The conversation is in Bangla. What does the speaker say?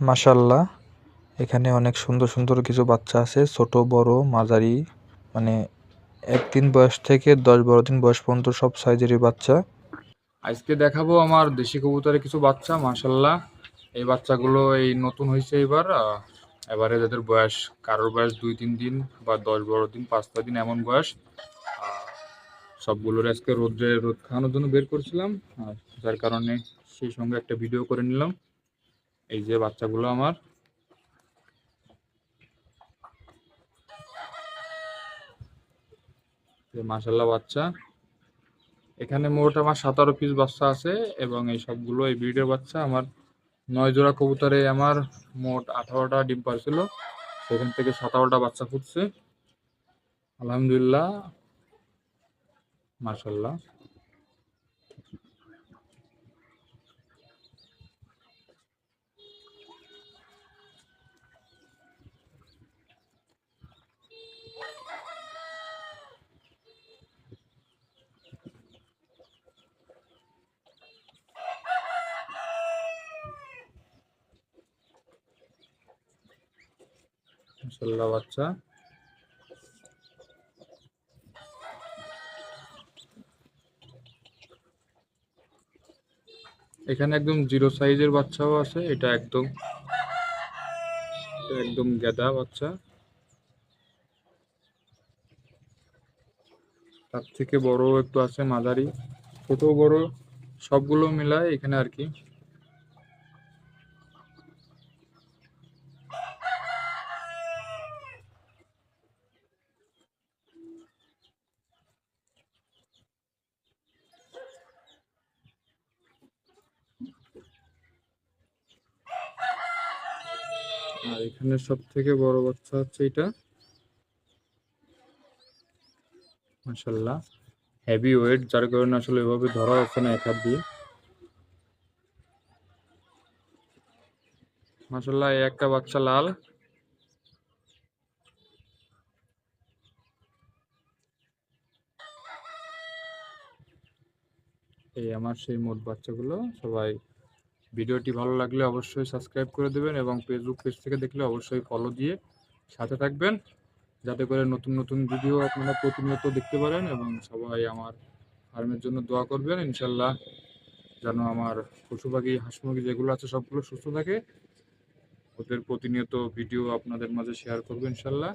মাশাল্লাহ এখানে অনেক সুন্দর সুন্দর কিছু বাচ্চা আছে, ছোট, বড়, মাঝারি মানে একদিন বয়স থেকে দশ বারো দিন বয়স পর্যন্ত সব সাইজেরই বাচ্চা। আজকে দেখাবো আমার দেশি কবুতরের কিছু বাচ্চা মাশাল্লাহ এই বাচ্চাগুলো এই নতুন হয়েছে এবার এবারে যাদের বয়স, কারোর বয়স দুই, তিন দিন বা দশ, বারো দিন, পাঁচ, ছয় দিন এমন বয়স সবগুলোর আজকে রোদ্রে রোদ খাওয়ানোর জন্য বের করছিলাম, আর যার কারণে সেই সঙ্গে একটা ভিডিও করে নিলাম। এই যে বাচ্চাগুলো আমার। মাশাল্লাহ বাচ্চা। এখানে মোট আমার সতেরো পিস বাচ্চা আছে এবং এই সবগুলো, এই ব্রিডের বাচ্চা আমার নয় জোড়া কবুতরে আমার মোট আঠারোটা ডিম পারছিল। সেখান থেকে সতেরোটা বাচ্চা ফুটছে। আলহামদুলিল্লাহ। মার্শাল্লাহ বাচ্চা। এখানে একদম জিরো সাইজের বাচ্চাও আছে, এটা একদম একদম গেদা বাচ্চা। তার থেকে বড় একটু আছে মাঝারি ছোট বড়, সবগুলো মিলায় এখানে আর কি। আর এখানে সব থেকে বড় বাচ্চা হচ্ছে এটা। মাশাল্লাহ হেভি ওয়েট যার কারণে আসলে এভাবে ধরা হচ্ছে না এক হাত দিয়ে। মাশাল্লাহ এই একটা বাচ্চা লাল। এই আমার সেই মোট বাচ্চাগুলো, সবাই ভিডিওটি ভালো লাগলে অবশ্যই সাবস্ক্রাইব করে দেবেন এবং ফেসবুক পেজ থেকে দেখলে অবশ্যই ফলো দিয়ে সাথে থাকবেন। যাতে করে নতুন নতুন ভিডিও আপনারা প্রতিনিয়ত দেখতে পারেন এবং সবাই আমার ফার্মের জন্য দোয়া করবেন। ইনশাল্লাহ যেন আমার পশু পাখি হাঁস মুরগি যেগুলো আছে সবগুলো সুস্থ থাকে। ওদের প্রতিনিয়ত ভিডিও আপনাদের মাঝে শেয়ার করব ইনশাল্লাহ